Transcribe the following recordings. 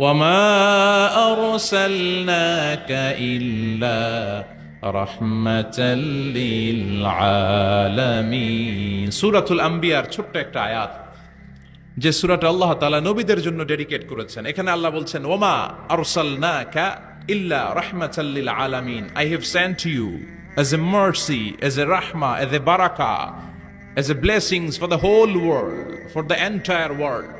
وما أرسلناك إلا رحمة للعالمين সুরাতুল আম্বিয়ার ছোট্ট একটা আয়াত যে সুরাটা আল্লাহ তাআলা নবীদের জন্য ডেডিকেট করেছেন এখানে আল্লাহ বলছেন ওমা আরসালনাকা ইল্লা রাহমাতাল লিল আলামিন I have sent you as a mercy as a rahma as a baraka as a blessings for the whole world for the entire world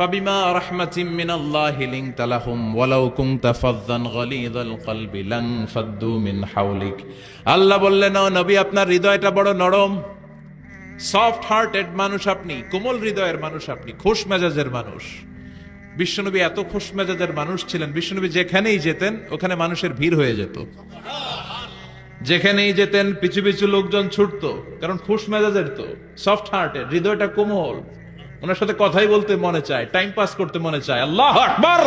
ফাবিমা রাহমাতিম মিনাল্লাহি লিনতা লাহুম ওয়ালাউ কুনতা ফাযযান গলিযাল কলবি লান ফাদ্দু মিন হাওলিক। আল্লাহ বললেন, ও নবী, আপনার হৃদয়টা বড় নরম। সফট হার্টেড মানুষ আপনি, কোমল হৃদয়ের মানুষ আপনি, খোশ মেজাজের মানুষ। বিশ্বনবী এত খোশ মেজাজের মানুষ ছিলেন, বিশ্বনবী যেখানেই যেতেন, ওখানে মানুষের ভিড় হয়ে যেত। যেখানেই যেতেন, পিছু পিছু লোকজন ছুটতো, কারণ খুশ মেজাজের তো, সফট হার্টের হৃদয়টা কোমল। ওনার সাথে কথাই বলতে মনে চায় টাইম পাস করতে মনে চায়। আল্লাহ আকবার!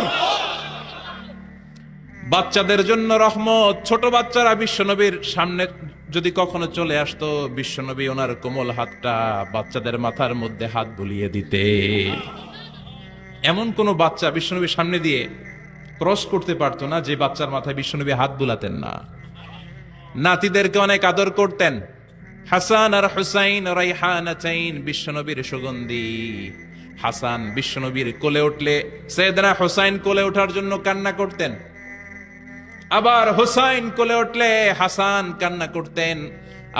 বাচ্চাদের জন্য রহমত। ছোট বাচ্চারা বিশ্বনবীর সামনে যদি কখনো চলে আসতো, বিশ্বনবী ওনার কোমল হাতটা বাচ্চাদের মাথার মধ্যে হাত বুলিয়ে দিতে। এমন কোন বাচ্চা বিশ্বনবীর সামনে দিয়ে ক্রস করতে পারতো না, যে বাচ্চার মাথায় বিশ্বনবী হাত বুলাতেন না। নাতিদেরকে অনেক আদর করতেন। হাসান আর হুসাইন রাইহানাতাইন বিশ্বনবীর সুগন্ধি। হাসান বিশ্বনবীর কোলে উঠলে সৈয়দনা হুসাইন কোলে ওঠার জন্য কান্না করতেন। আবার হুসাইন কোলে উঠলে হাসান কান্না করতেন।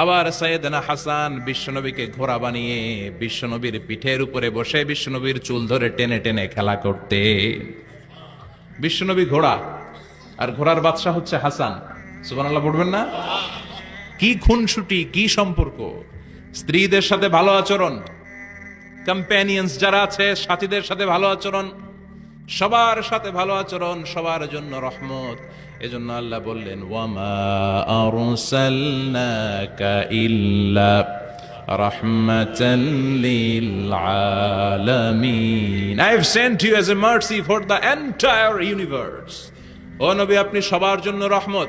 আবার সৈয়দনা হাসান বিশ্বনবীকে ঘোড়া বানিয়ে বিশ্বনবীর পিঠের উপরে বসে বিশ্বনবীর চুল ধরে টেনে টেনে খেলা করতে। বিশ্বনবী ঘোড়া, আর ঘোড়ার বাদশাহ হচ্ছে হাসান। সুবহানাল্লাহ, পড়বেন না? কি খুনসুটি, কি সম্পর্ক? স্ত্রীদের সাথে ভালো আচরণ। কম্প্যানিয়ন্স যারা আছে, সাথীদের সাথে ভালো আচরণ। সবার সাথে ভালো আচরণ, সবার জন্য রহমত। এজন্য আল্লাহ বললেন, ওয়ামা আরসালনাকা ইল্লা আপনি সবার জন্য রহমত।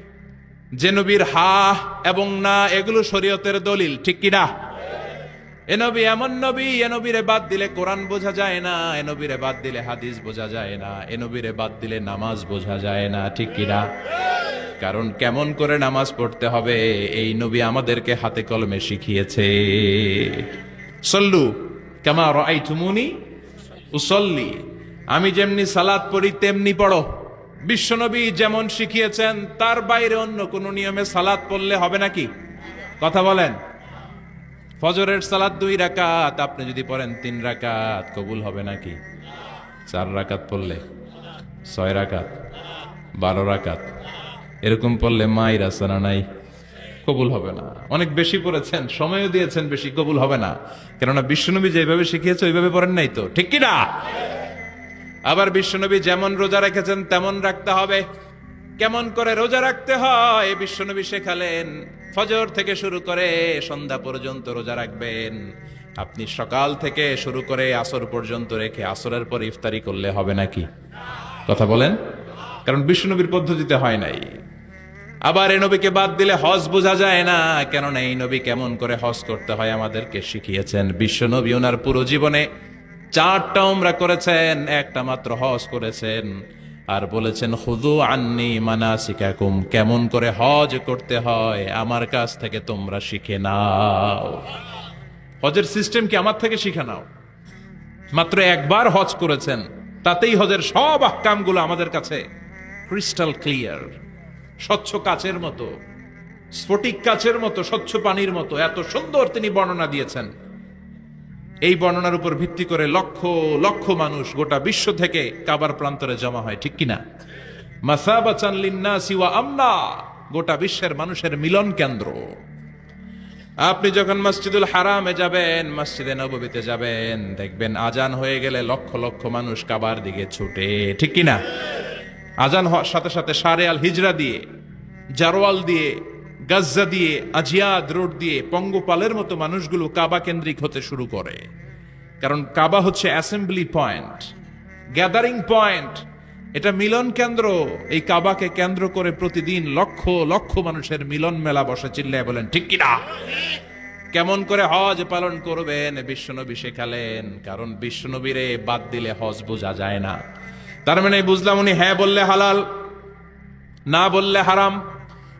যে নবীর হা এবং না, এগুলো শরীয়তের দলিল, ঠিক কিনা এ নবী এমন নবী, এ নবীরে বাদ দিলে কোরআন বোঝা যায় না, এ নবীরে বাদ দিলে হাদিস বোঝা যায় না, এ নবীরে বাদ দিলে নামাজ বোঝা যায় না, ঠিক কিনা কারণ কেমন করে নামাজ পড়তে হবে, এই নবী আমাদেরকে হাতে কলমে শিখিয়েছে। সল্লু কেমা রাই তুমুনি উসল্লি। আমি যেমনি সালাত পড়ি, তেমনি পড়ো। বিশ্বনবী যেমন শিখিয়েছেন, তার বাইরে অন্য কোন নিয়মে সালাত পড়লে হবে নাকি? কথা বলেন। ফজরের সালাদ দুই রাকাত, আপনি যদি পড়েন তিন রাকাত, কবুল হবে নাকি? চার রাকাত পড়লে, ছয় রাকাত, বারো রাকাত, এরকম পড়লে মায়ের আসানা নাই? কবুল হবে না। অনেক বেশি পড়েছেন, সময়ও দিয়েছেন, বেশি কবুল হবে না। কেননা বিশ্বনবী যেভাবে শিখিয়েছে, ওইভাবে পড়েন নাই তো। ঠিক কিনা? আবার বিশ্বনবী যেমন রোজা রেখেছেন, তেমন রাখতে হবে। কেমন করে রোজা রাখতে হয়? বিশ্বনবী শেখালেন, ফজর থেকে শুরু করে সন্ধ্যা পর্যন্ত রোজা রাখবেন। আপনি সকাল থেকে শুরু করে আসর পর্যন্ত রেখে আসরের পর ইফতারি করলে হবে নাকি? কথা বলেন? কারণ বিশ্বনবীর পদ্ধতিতে হয় নাই। আবার এই নবীকে বাদ দিলে হজ বোঝা যায় না। কেননা এই নবী কেমন করে হজ করতে হয় আমাদেরকে শিখিয়েছেন। বিশ্বনবী ওনার পুরো জীবনে চারটা উমরা করেছেন, একটা মাত্র হজ করেছেন। আর বলেছেন হুদু আন্নি মানাসিকাকুম, কেমন করে হজ করতে হয়, আমার কাছ থেকে তোমরা শিখে নাও। হজের সিস্টেম কি আমার থেকে শিখে নাও? মাত্র একবার হজ করেছেন, তাতেই হজের সব আহকামগুলো আমাদের কাছে ক্রিস্টাল ক্লিয়ার স্বচ্ছ কাচের মতো, স্ফটিক কাচের মতো, স্বচ্ছ পানির মতো, এত সুন্দর তিনি বর্ণনা দিয়েছেন। এই বর্ণনার উপর ভিত্তি করে লক্ষ লক্ষ মানুষ গোটা বিশ্ব থেকে কাবার প্রান্তরে জমা হয়, ঠিক কিনা? মাসাবাচান লিন্নাসি ওয়া আমনা, গোটা বিশ্বের মানুষের মিলন কেন্দ্র। আপনি যখন মসজিদুল হারামে যাবেন, মসজিদে নববীতে যাবেন, দেখবেন আজান হয়ে গেলে লক্ষ লক্ষ মানুষ কাবার দিকে ছুটে, ঠিক কিনা? আজান হওয়ার সাথে সাথে সারে আল হিজরা দিয়ে, জারোয়াল দিয়ে গাজ্জা দিয়ে, আজিয়াদ রোড দিয়ে পঙ্গপালের মতো মানুষগুলো কাবা কেন্দ্রিক হতে শুরু করে। কারণ কাবা হচ্ছে অ্যাসেম্বলি পয়েন্ট, গ্যাদারিং পয়েন্ট। এটা মিলন কেন্দ্র। এই কাবাকে কেন্দ্র করে প্রতিদিন লক্ষ লক্ষ মানুষের মিলন মেলা বসে চিল্লায় বলেন, ঠিক কিনা কেমন করে হজ পালন করবেন বিশ্বনবী শেখালেন, কারণ বিশ্বনবীরে বাদ দিলে হজ বোঝা যায় না। তার মানে বুঝলাম উনি হ্যাঁ বললে হালাল, না বললে হারাম।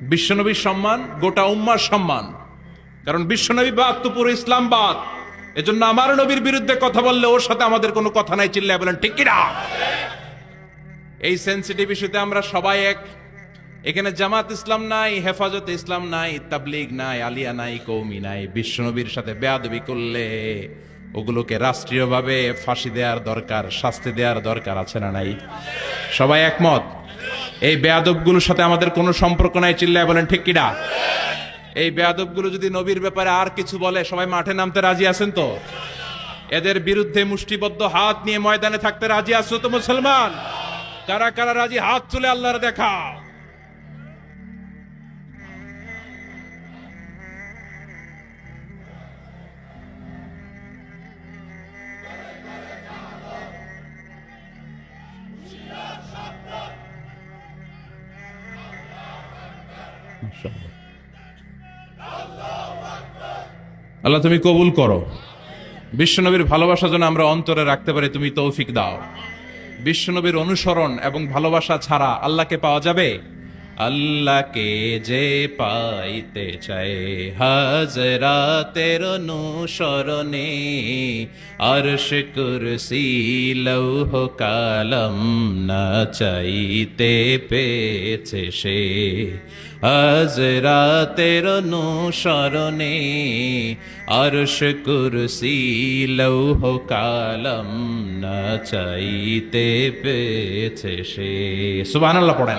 বিশ্বনবীর সম্মান, গোটা উম্মার সম্মান। কারণ বিশ্বনবী বাদ তো পুরো ইসলাম বাদ। এজন্য আমার নবীর বিরুদ্ধে কথা বললে ওর সাথে আমাদের কোনো কথা নাই, চিল্লায় বলেন, ঠিক কিনা? এই সেন্সিটিভ ইস্যুতে আমরা সবাই এক। এখানে জামাত ইসলাম নাই, হেফাজত ইসলাম নাই, তাবলিগ নাই, আলিয়া নাই কৌমি নাই, বিশ্বনবীর সাথে বেয়াদবি করলে ওগুলোকে রাষ্ট্রীয়ভাবে ফাঁসি দেওয়ার দরকার, শাস্তি দেওয়ার দরকার আছে না নাই? সবাই একমত? এই বেয়াদবগুলোর সাথে আমাদের কোনো সম্পর্ক নাই, চিল্লায় বলেন, ঠিক কিনা? এই বেয়াদবগুলো যদি নবীর ব্যাপারে আর কিছু বলে, সবাই মাঠে নামতে রাজি আছেন তো? এদের বিরুদ্ধে মুষ্টিবদ্ধ হাত নিয়ে ময়দানে থাকতে রাজি আছো তো মুসলমান? কারা কারা রাজি? হাত তুলে আল্লাহর দেখাও আল্লাহ, তুমি কবুল করো। বিশ্বনবীর ভালোবাসা যেন আমরা অন্তরে রাখতে পারি, তুমি তৌফিক দাও। বিশ্বনবীর অনুসরণ এবং ভালোবাসা ছাড়া আল্লাহকে পাওয়া যাবে? আল্লাহকে যে পাইতে চায়। হাজরাতের অনুসরণে আরশ কুরসি লৌহ কালম না চাইতে পেয়েছে সে। হাজরাতের অনুসরণে আরশ কুরসি লৌহ কালম না চাইতে পেয়েছে সে। সুবহানাল্লাহ পড়েন।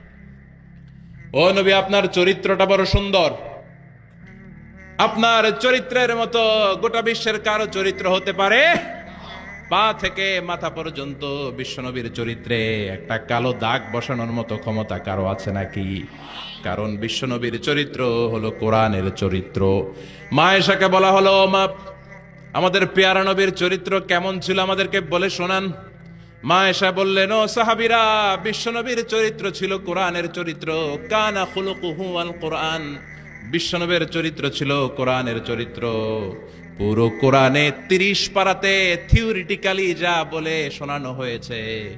ও নবী, আপনার চরিত্রটা বড় সুন্দর। আপনার চরিত্রের মতো গোটা বিশ্বের কারও চরিত্র হতে পারে? পা থেকে মাথা পর্যন্ত বিশ্বনবীর চরিত্রে একটা কালো দাগ বসানোর মতো ক্ষমতা কারও আছে নাকি? কারণ বিশ্বনবীর চরিত্র হলো কোরআনের চরিত্র। মা এসাকে বলা হলো, মা, আমাদের পেয়ারা নবীর চরিত্র কেমন ছিল আমাদেরকে বলে শোনান। মা বললেন, ও সাহাবিরা, বিশ্বনবীর চরিত্র ছিল কোরআনের চরিত্র। কানা খুলুকুহু আল কোরআন। বিশ্বনবীর চরিত্র ছিল কোরআনের চরিত্র। পুরো কোরআনে তিরিশ পারাতে থিওরিটিক্যালি যা বলে শোনানো হয়েছে।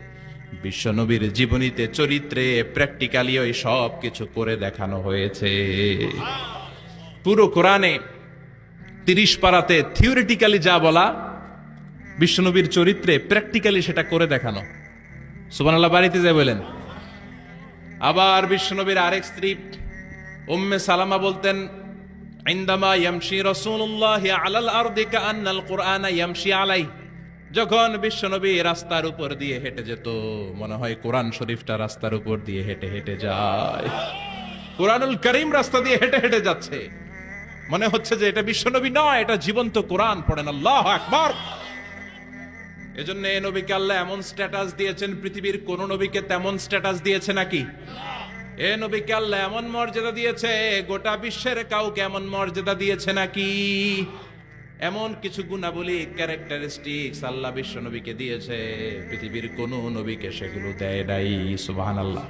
বিশ্বনবীর জীবনীতে চরিত্রে প্র্যাকটিক্যালি ওই সব কিছু করে দেখানো হয়েছে। পুরো কোরআনে তিরিশ পারাতে থিওরিটিক্যালি যা বলা বিশ্বনবীর চরিত্রে প্র্যাকটিক্যালি সেটা করে দেখানো। সুবহানাল্লাহ, বাড়িতে যায় বলেন। আবার বিশ্বনবীর আরেক স্ত্রী, উম্মে সালামা বলতেন, ইন্দামা ইয়ামশি রাসূলুল্লাহি আলাল আরদি কাআন্নাল কুরআনা ইয়ামশি আলাই যখন বিশ্বনবী রাস্তার উপর দিয়ে হেঁটে যেত, মনে হয় কোরআন শরীফটা রাস্তার উপর দিয়ে হেঁটে হেঁটে যায়। কোরআনুল করিম রাস্তা দিয়ে হেঁটে হেঁটে যাচ্ছে। মনে হচ্ছে যে এটা বিশ্বনবী নয়, এটা জীবন্ত কোরআন, পড়েন আল্লাহ আকবার। এজন্য এ নবীকে আল্লাহ এমন স্ট্যাটাস দিয়েছেন, পৃথিবীর কোন নবীকে তেমন স্ট্যাটাস দিয়েছে নাকি? এ নবীকে আল্লাহ এমন মর্যাদা দিয়েছে, গোটা বিশ্বের কাউকে এমন মর্যাদা দিয়েছে নাকি? এমন কিছু গুণাবলী ক্যারেক্টারিস্টিক আল্লাহ বিশ্ব নবীকে দিয়েছে, পৃথিবীর কোন নবীকে সেগুলো দেয় নাই, সুবহানাল্লাহ।